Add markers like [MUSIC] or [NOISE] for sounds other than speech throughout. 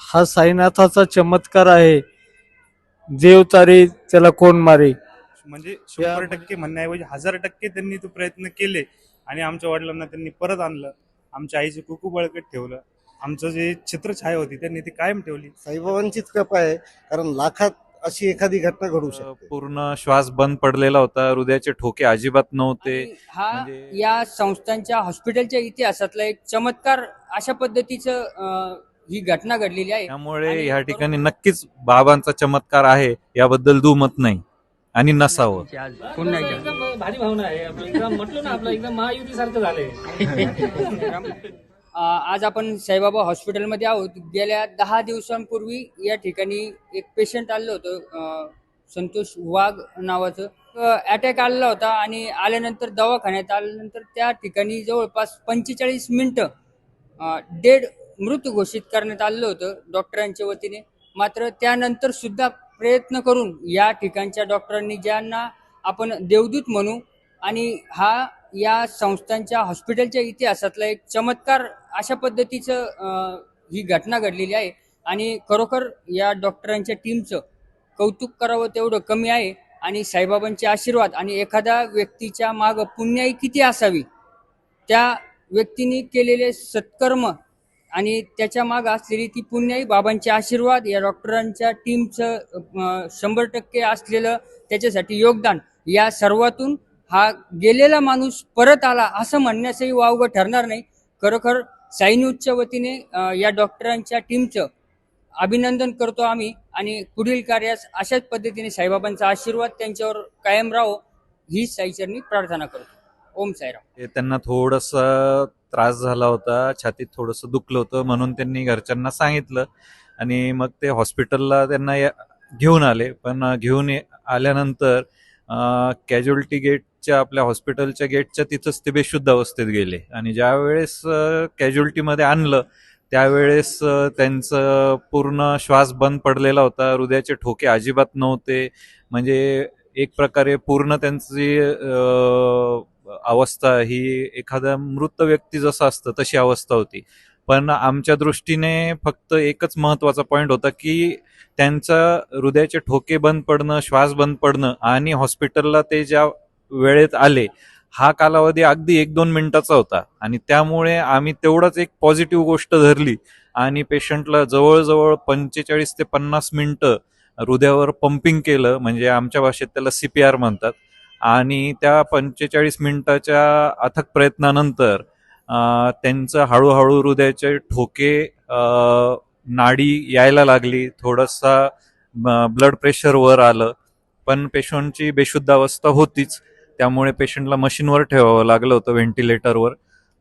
हा साईनाथाचा चमत्कार आहे. देव तारे त्याला कोण मारे? म्हणजे शंभर टक्के म्हणण्याऐवजी हजार टक्के त्यांनी तो प्रयत्न केले आणि आमच्या वडिलांना त्यांनी परत आणलं. आमच्या आईचे कुकू बळकट ठेवलं. आमचं जे छत्रछाया होती त्यांनी ती कायम ठेवली. साईबाबांचीच कृपा आहे कारण लाखात अशी एखादी घटना घडू शकते. पूर्ण श्वास बंद पडलेला होता हृदयाचे ठोके अजिबात नव्हते. हा म्हणजे- या संस्थांच्या हॉस्पिटलच्या इतिहासातला एक चमत्कार अशा पद्धतीचं अं, ही घटना घडलेली आहे. त्यामुळे आणि या ठिकाणी नक्कीच बाबांचा चमत्कार आहे याबद्दल दुमत नाही आणि नसावं. पुन्हा. एकदम भारी भावना आहे. आपलं एकदम म्हटलं ना आपलं एकदम महायुती सारखं झालंय. [LAUGHS] आज आपण साईबाबा हॉस्पिटलमध्ये आहोत. गेल्या दहा दिवसांपूर्वी या ठिकाणी एक पेशंट आलं होतं संतोष वाघ नावाचं. अटॅक आलेला होता आणि आल्यानंतर दवाखान्यात आल्यानंतर त्या ठिकाणी जवळपास पंचेचाळीस मिनटं डेड मृत घोषित करण्यात आलेलं होतं डॉक्टरांच्या वतीने. मात्र त्यानंतर सुद्धा प्रयत्न करून या ठिकाणच्या डॉक्टरांनी ज्यांना आपण देवदूत म्हणू आणि हा या संस्थांच्या हॉस्पिटलच्या इतिहासातला एक चमत्कार अशा पद्धतीचं ही घटना घडलेली आहे. आणि खरोखर या डॉक्टरांच्या टीमचं कौतुक करावं तेवढं कमी आहे. आणि साईबाबांचे आशीर्वाद आणि एखाद्या व्यक्तीच्या माग पुण्याई किती असावी त्या व्यक्तीने केलेले सत्कर्म आणि त्याच्या माग असलेली ती पुण्याई बाबांचे आशीर्वाद या डॉक्टरांच्या टीमचं शंभर टक्के असलेलं त्याच्यासाठी योगदान या सर्वातून हा गेलेला माणूस परत आला असं म्हणण्यासही वावगं ठरणार नाही. खरोखर साई न्यूजच्या वतीने या डॉक्टरांच्या टीमचं अभिनंदन करतो आम्ही आणि पुढील कार्यास अशाच पद्धतीने साईबाबांचा आशीर्वाद त्यांच्यावर कायम राहो ही साईचरणी प्रार्थना करतो. ओम साईराम. त्यांना थोडस त्रास झाला होता छातीत थोडस दुखलं होतं म्हणून त्यांनी घरच्यांना सांगितलं आणि मग ते हॉस्पिटलला त्यांना घेऊन आले. पण घेऊन आल्यानंतर कॅज्युअल्टी गेट गेटच्या आपल्या हॉस्पिटलच्या गेटच्या तिथंच ते बेशुद्ध अवस्थेत गेले. आणि ज्या वेळेस कॅज्युअल्टीमध्ये आणलं त्यावेळेस त्यांचं पूर्ण श्वास बंद पडलेला होता. हृदयाचे ठोके अजिबात नव्हते. म्हणजे एक प्रकारे पूर्ण त्यांची अवस्था ही एखादा मृत व्यक्ती जसं असतं तशी अवस्था होती. पण आमच्या दृष्टीने फक्त एकच महत्त्वाचा पॉईंट होता की त्यांचा हृदयाचे ठोके बंद पडणं श्वास बंद पडणं आणि हॉस्पिटलला ते ज्या वेळेत आले हा कालावधी अगदी एक दोन मिनिटाचा होता. आणि त्यामुळे आम्ही तेवढंच एक पॉझिटिव्ह गोष्ट धरली आणि पेशंटला जवळजवळ पंचेचाळीस ते पन्नास मिनिटं हृदयावर पंपिंग केलं म्हणजे आमच्या भाषेत त्याला सीपीआर म्हणतात. आणि त्या पंचेचाळीस मिनिटाच्या अथक प्रयत्नानंतर त्यांचं हळूहळू हृदयाचे ठोके नाडी यायला लागली. थोडासा ब्लड प्रेशर वर आलं. पण पेशंटची बेशुद्ध अवस्था होतीच. त्यामुळे पेशंटला मशीनवर ठेवावं लागलं होतं व्हेंटिलेटरवर.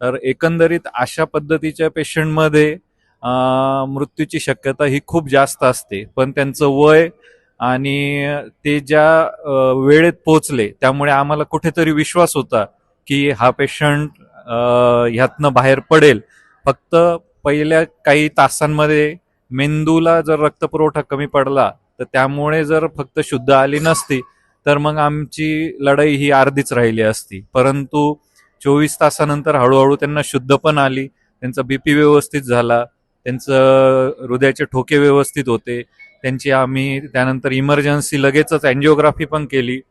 तर एकंदरीत अशा पद्धतीच्या पेशंटमध्ये मृत्यूची शक्यता ही खूप जास्त असते. पण त्यांचं वय आणि ते ज्या वेळेत पोचले त्यामुळे आम्हाला कुठेतरी विश्वास होता की हा पेशंट ह्यातनं बाहेर पडेल. फक्त पहिल्या काही तासांमध्ये मेंदूला जर रक्तपुरवठा कमी पडला तर त्यामुळे जर फक्त शुद्ध आली नसती तर मग आमची लढाई ही अर्धीच राहिली असती. परंतु चोवीस तासानंतर हळूहळू त्यांना शुद्ध पण आली. त्यांचा बीपी व्यवस्थित झाला. त्यांचं हृदयाचे ठोके व्यवस्थित होते. त्यांची आम्ही त्यानंतर इमर्जन्सी लगेचच अँजिओग्राफी पण केली.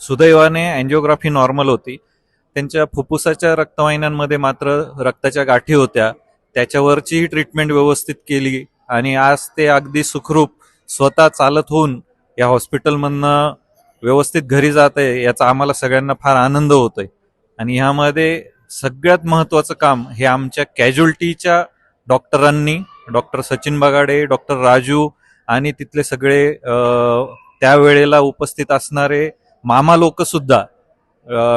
सुदैवाने अँजिओग्राफी नॉर्मल होती. त्यांच्या फुफ्फुसाच्या रक्तवाहिन्यांमध्ये मात्र रक्ताच्या गाठी होत्या. त्याच्यावरचीही ट्रीटमेंट व्यवस्थित केली आणि आज ते अगदी सुखरूप स्वतः चालत होऊन या हॉस्पिटलमधनं व्यवस्थित घरी जात आहे याचा आम्हाला सगळ्यांना फार आनंद होतोय. आणि ह्यामध्ये सगळ्यात महत्वाचं काम हे आमच्या कॅज्युअल्टीच्या डॉक्टरांनी डॉक्टर सचिन बगाडे डॉक्टर राजू आणि तिथले सगळे त्यावेळेला उपस्थित असणारे मामा लोक सुद्धा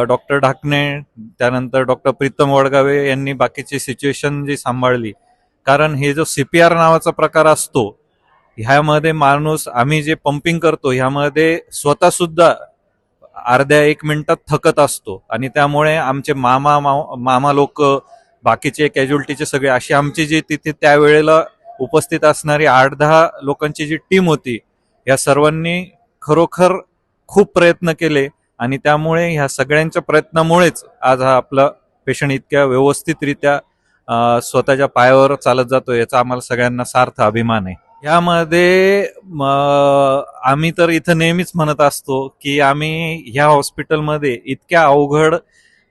डॉक्टर ढाकणे त्यानंतर डॉक्टर प्रीतम वडगावे यांनी बाकीची सिच्युएशन जी सांभाळली. कारण हे जो सीपीआर नावाचा प्रकार असतो ह्यामध्ये माणूस आम्ही जे पंपिंग करतो ह्यामध्ये स्वतः सुद्धा अर्ध्या एक मिनिटात थकत असतो. आणि त्यामुळे आमचे मामा माव- मामा लोक बाकीचे कॅज्युअल्टीचे सगळे अशी आमची जी तिथे त्यावेळेला उपस्थित असणारी आठ दहा लोकांची जी टीम होती या सर्वांनी खरोखर खूप प्रयत्न केले. आणि त्यामुळे ह्या सगळ्यांच्या प्रयत्नामुळेच आज हा आपला पेशंट इतक्या व्यवस्थितरित्या स्वतःच्या पायावर चालत जातो याचा आम्हाला सगळ्यांना सार्थ अभिमान आहे. यामध्ये आम्ही तर इथं नेहमीच म्हणत असतो की आम्ही ह्या हॉस्पिटलमध्ये इतक्या अवघड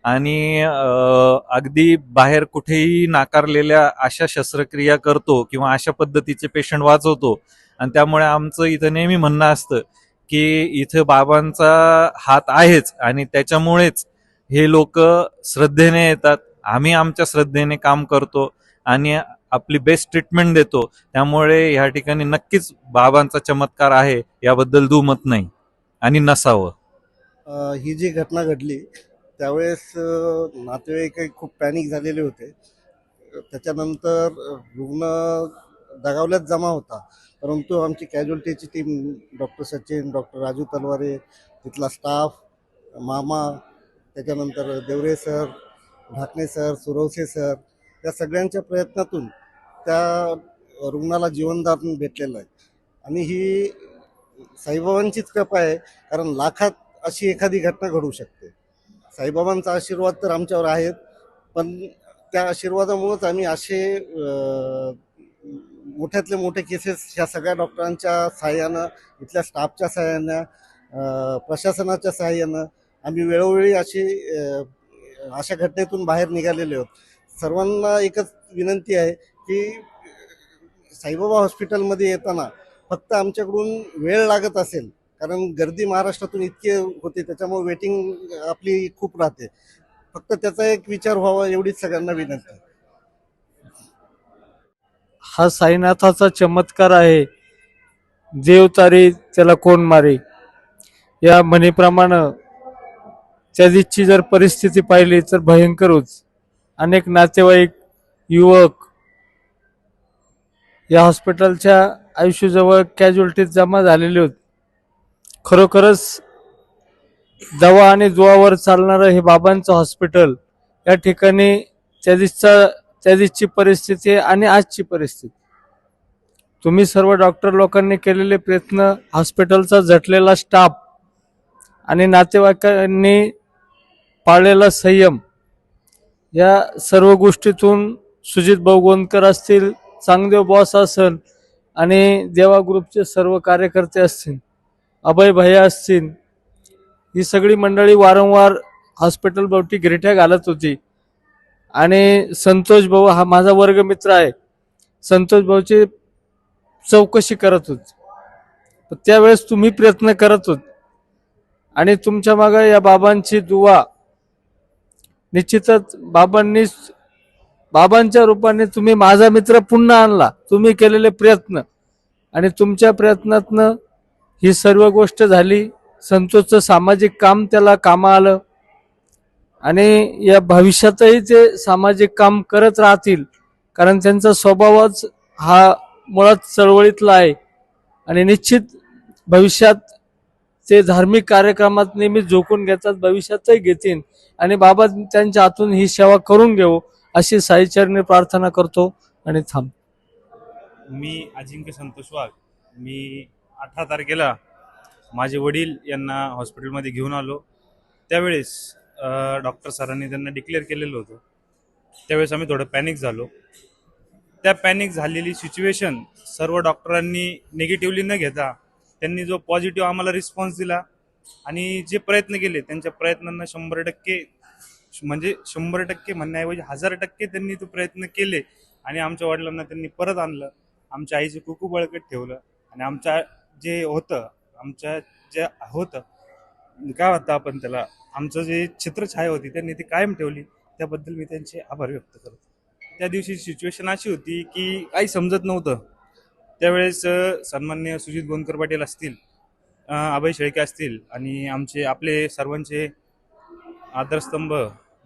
आणि अगदी बाहेर कुठेही नाकारलेल्या अशा शस्त्रक्रिया करतो किंवा अशा पद्धतीचे पेशंट वाचवतो. आणि त्यामुळे आमचं इथं नेहमी म्हणणं असतं की इथं बाबांचा हात आहेच आणि त्याच्यामुळेच हे लोक श्रद्धेने येतात. आम्ही आमच्या श्रद्धेने काम करतो आणि आपली बेस्ट ट्रीटमेंट देतो. त्यामुळे या ठिकाणी नक्कीच बाबांचा चमत्कार आहे याबद्दल दुमत नाही आणि नसावं. ही जी घटना घडली त्यावेळेस नातेवाईक खूप पॅनिक झालेले होते. त्याच्यानंतर रुग्ण दगावल्यात जमा होता. परंतु आमची कॅज्युअलिटीची team doctor Sachin doctor Raju Talware तिथला स्टाफ मामा त्याच्यानंतर Deore sir Dhakane sir Suravase sir या सगळ्यांच्या प्रयत्नातून त्या रुग्णाला जीवनदान भेटलेलं आहे. आणि ही साईबाबांचीच कृपा आहे कारण लाखात अशी एखादी घटना घडू शकते. साईबाबांचा आशीर्वाद तर आमच्यावर आहेत पण त्या आशीर्वादामुळेच आम्ही असे मोठ्यातले मोठे केसेस ह्या सगळ्या डॉक्टरांच्या सहाय्यानं इथल्या स्टाफच्या सहाय्यानं प्रशासनाच्या सहाय्यानं आम्ही वेळोवेळी अशी अशा घटनेतून बाहेर निघालेले आहोत. सर्वांना एकच विनंती आहे की साईबाबा हॉस्पिटलमध्ये येताना फक्त आमच्याकडून वेळ लागत असेल कारण गर्दी महाराष्ट्रातून इतकी होते त्याच्यामुळे वेटिंग आपली खूप राहते. फक्त त्याचा एक विचार व्हावा एवढीच सगळ्यांना विनंती. हा साईनाथाचा चमत्कार आहे. देव तारी त्याला कोण मारे? या म्हणीप्रमाणे त्या दिवशी जर परिस्थिती पाहिली तर भयंकर अनेक नातेवाईक युवक या हॉस्पिटलच्या आयुष्याजवळ कॅज्युअल्टीत जमा झालेली होती. खरोखरच दवा आणि दुवावर चालणारं हे बाबांचं हॉस्पिटल या ठिकाणी त्या दिवसचा त्या दिवसची परिस्थिती आणि आजची परिस्थिती. तुम्ही सर्व डॉक्टर लोकांनी केलेले प्रयत्न हॉस्पिटलचा झटलेला स्टाफ आणि नातेवाईकांनी पाळलेला संयम या सर्व गोष्टीतून सुजित भाऊ गोंदकर असतील चांगदेव बॉस असेल आणि देवा ग्रुपचे सर्व कार्यकर्ते असतील अभय भैया असतील ही सगळी मंडळी वारंवार हॉस्पिटल भोवती गिरट्या घालत होती. आणि संतोष भाऊ हा माझा वर्गमित्र आहे. संतोष भाऊची चौकशी करत होती. त्यावेळेस तुम्ही प्रयत्न करत होत. आणि तुमच्या मागे या बाबांची दुवा. निश्चितच बाबांनीच बाबांच्या रूपाने तुम्ही माझा मित्र पुन्हा आणला. तुम्ही केलेले प्रयत्न. आणि तुमच्या प्रयत्नातनं ही सर्व गोष्ट झाली. संतोषचं सामाजिक काम त्याला कामा आलं. आणि या भविष्यातही ते सामाजिक काम करत राहतील. कारण त्यांचा स्वभावच हा मुळात चळवळीतला आहे. आणि निश्चित भविष्यात ते धार्मिक कार्यक्रमात नेहमी झोकून घेतात भविष्यातही घेतील. आणि बाबा त्यांच्या हातून ही सेवा करून घेऊ अशी साईचरणी प्रार्थना करतो आणि थांब. मी अजिंक्य संतोष वाघ. मी अठरा तारखेला माझे वडील यांना हॉस्पिटलमध्ये घेऊन आलो. त्यावेळेस डॉक्टर सरांनी त्यांना डिक्लेअर केलेलं होतं. त्यावेळेस आम्ही थोडं पॅनिक झालो. त्या पॅनिक झालेली सिच्युएशन सर्व डॉक्टरांनी निगेटिव्हली न घेता त्यांनी जो पॉझिटिव्ह आम्हाला रिस्पॉन्स दिला आणि जे प्रयत्न केले त्यांच्या प्रयत्नांना शंभर टक्के म्हणजे शंभर टक्के म्हणण्याऐवजी हजार टक्के त्यांनी तो प्रयत्न केले आणि आमच्या वडिलांना त्यांनी परत आणलं. आमच्या आईचे कुकू बळकट ठेवलं आणि आमच्या जे होतं आमच्या जे होतं काय होतं आपण त्याला आमचं जे छत्रछाया होती त्यांनी ती कायम ठेवली. त्याबद्दल मी त्यांचे आभार व्यक्त करतो. त्या दिवशी सिच्युएशन अशी होती की काही समजत नव्हतं. त्यावेळेस सन्मान्य सुजित गोंदकर पाटील असतील अभय शेळके असतील आणि आमचे आपले सर्वांचे आदरस्तंभ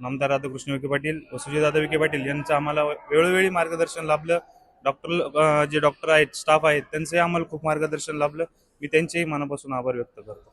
नामदार राधाकृष्ण विखे पाटील व सुजयदादा विखे पाटील यांचं आम्हाला वेळोवेळी मार्गदर्शन लाभलं. डॉक्टर जे डॉक्टर आहेत स्टाफ आहेत त्यांचंही आम्हाला खूप मार्गदर्शन लाभलं. मी त्यांचेही मनापासून आभार व्यक्त करतो.